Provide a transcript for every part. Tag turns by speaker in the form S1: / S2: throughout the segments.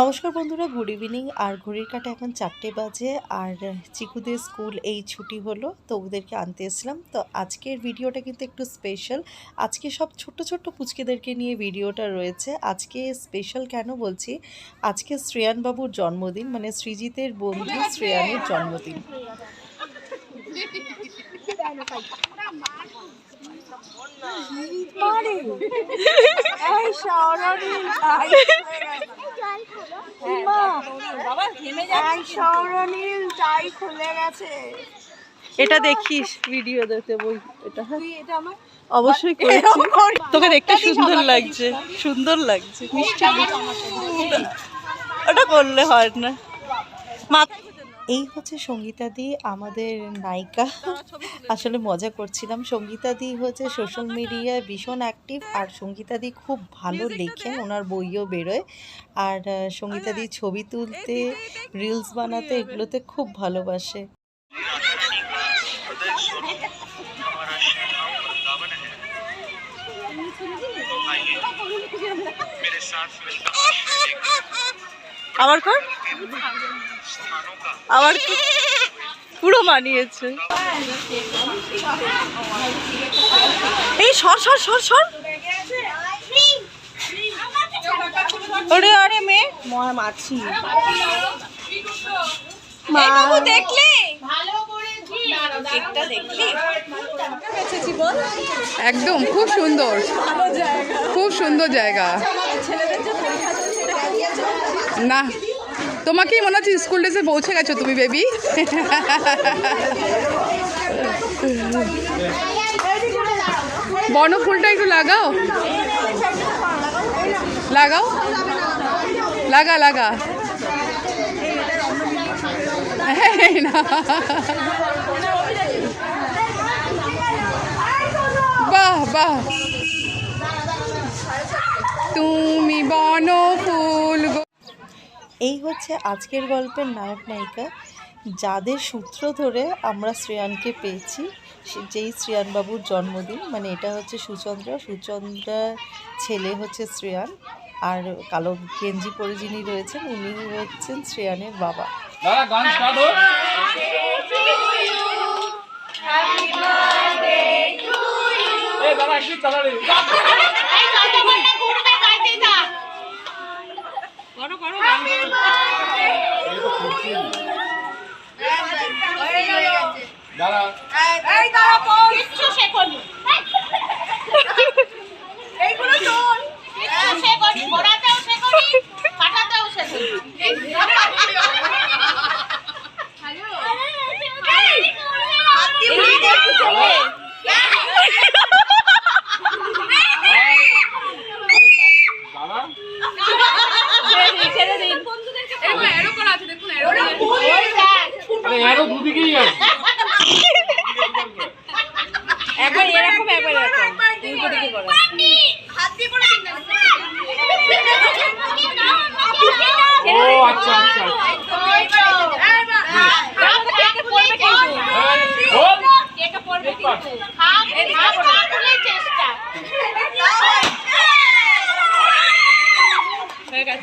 S1: নমস্কার বন্ধুরা, good evening. আর ঘড়ির কাটা এখন চারটে বাজে, আর চিকুদের স্কুল এই ছুটি হলো, তো ওদেরকে আনতে এসেছিলাম। তো আজকের ভিডিওটা কিন্তু একটু স্পেশাল আজকে সব ছোট্ট ছোট্ট পুচকেদেরকে নিয়ে ভিডিওটা রয়েছে। আজকে স্পেশাল কেন বলছি? আজকে শ্রেয়ানবাবুর জন্মদিন মানে সৃজিতের বন্ধু শ্রেয়ানের জন্মদিন।
S2: এই সৌরনীল তাই খুলে গেছে।
S1: এটা দেখিস ভিডিও দেখতে বই এটা হ্যাঁ।
S2: তুই এটা আমার
S1: অবশ্যই করেছি। তোকে দেখতে সুন্দর লাগছে সুন্দর লাগছে। মিষ্টি ওটা করলে হয় না। এই হচ্ছে সঙ্গীতাদি আমাদের নায়িকা। আসলে মজা করছিলাম। সঙ্গীতাদি হচ্ছে সোশ্যাল মিডিয়ায় ভীষণ অ্যাক্টিভ আর সঙ্গীতাদি খুব ভালো লেখেন ওনার বইও বেরোয়। আর সঙ্গীতাদি ছবি তুলতে রিলস বানাতে এগুলোতে খুব ভালোবাসে। আবার কর। আবার পুরো মানিয়েছে। এই সর সর সর সর। ওরে আরে মেয়ে।
S2: মাছি। দেখলি।
S3: একদম খুব সুন্দর। খুব সুন্দর জায়গা। না, তোমাকেই মনে হচ্ছে স্কুল ড্রেসে পৌঁছে গেছো তুমি বেবি বন ফুলটা একটু লাগাও। লাগাও। লাগা লাগা। বাহ বাহ। তুমি বন
S1: এই হচ্ছে আজকের গল্পের নায়ক নায়িকা যাদের সূত্র ধরে আমরা শ্রেয়ানকে পেয়েছি যেই শ্রেয়ানবাবুর জন্মদিন মানে এটা হচ্ছে সুচন্দ্রা সুচন্দ্রার ছেলে হচ্ছে শ্রেয়ান আর কালো গেঞ্জি পরে যিনি রয়েছেন উনি হচ্ছেন শ্রেয়ানের বাবা।
S4: দাদা গান স্টার্ট হোক এই দাদা একটু তাড়াতাড়ি দাদা
S2: এই দাঁড়া কোন কিচ্ছু শেখনি এইগুলো তোল
S4: দাদা আরে দুদিকেই আছে।
S2: একবার এরকম একবার এরকম। দুটো দিকে করো।
S4: ও আচ্ছা আচ্ছা। আচ্ছা।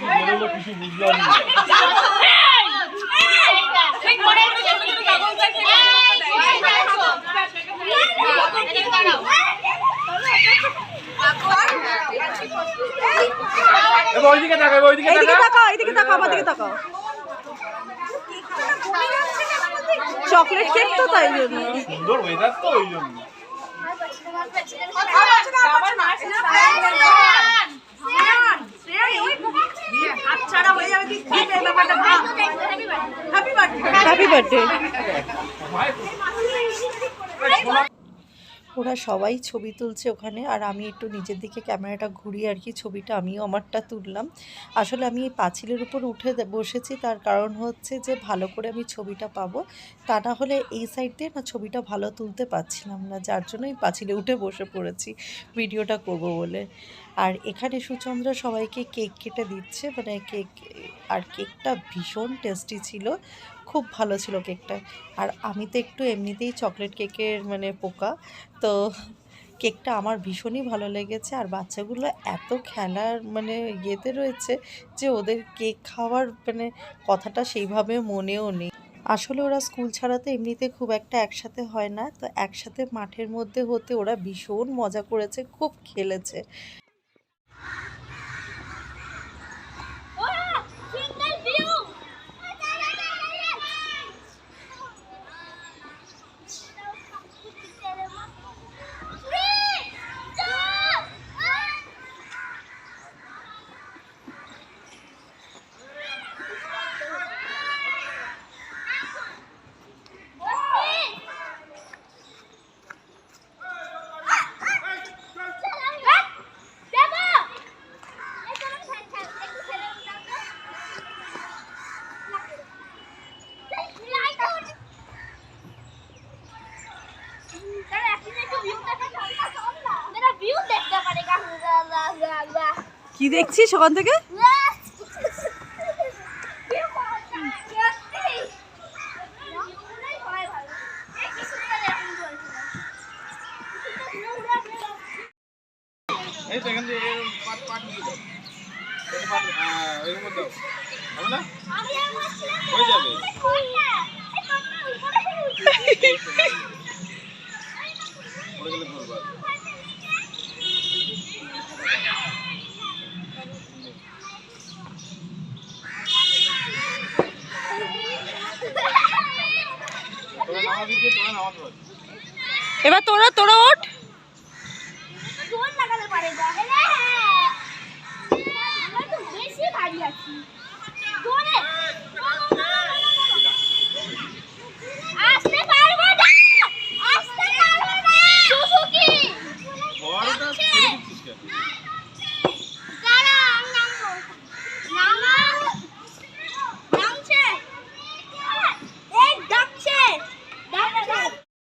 S4: বেরোলো কিছু বুঝলাম ওইদিকে তাকা এবার ওইদিকে
S2: তাকাও। এইদিকে তাকাও আমার দিকে তাকাও। চকলেট কেক তো তাই জন্য।
S4: সুন্দর ওয়েদার তো ওই জন্য।
S2: হাতছাড়া হয়ে যাবে তুই কি এই ব্যাপারটা ভাব হ্যাপি বার্থডে
S1: হ্যাপি বার্থডে ওরা সবাই ছবি তুলছে ওখানে, আর আমি একটু নিজের দিকে ক্যামেরাটা ঘুরিয়ে আর কি ছবিটা আমিও আমারটা তুললাম। আসলে আমি এই পাঁচিলের উপর উঠে বসেছি, তার কারণ হচ্ছে যে ভালো করে আমি ছবিটা পাবো। তা না হলে এই সাইড দিয়ে না ছবিটা ভালো তুলতে পারছিলাম না, যার জন্য এই পাঁচিলে উঠে বসে পড়েছি, ভিডিওটা করব বলে। আর এখানে সুচন্দ্র সবাইকে কেক কেটে দিচ্ছে মানে কেক, আর কেকটা ভীষণ টেস্টি ছিল। খুব ভালো ছিল কেকটা। আর আমি তো একটু এমনিতেই চকলেট কেকের মানে পোকা। তো কেকটা আমার ভীষণই ভালো লেগেছে। আর বাচ্চাগুলো এত খেলার মানে ইয়েতে রয়েছে যে ওদের কেক খাওয়ার মানে কথাটা সেইভাবে মনেও নেই। আসলে ওরা স্কুল ছাড়া তো এমনিতে খুব একটা একসাথে হয় না। তো একসাথে মাঠের মধ্যে হতে ওরা ভীষণ মজা করেছে, খুব খেলেছে।
S2: কি দেখছিস ওখান থেকে?
S5: এই তো এখান থেকে এরকম পাট পাট দিয়ে দাও এই পাট হ্যাঁ এরকম করে দাও হবে না হয়ে যাবে পড়ে গেলে ধরবো আর। তোরা নামাবি যে তোরা নামাতে পারবি
S2: এবার তোরা তোরা ওঠ।
S6: লাগাতে পারে বেশি ভারী আছি।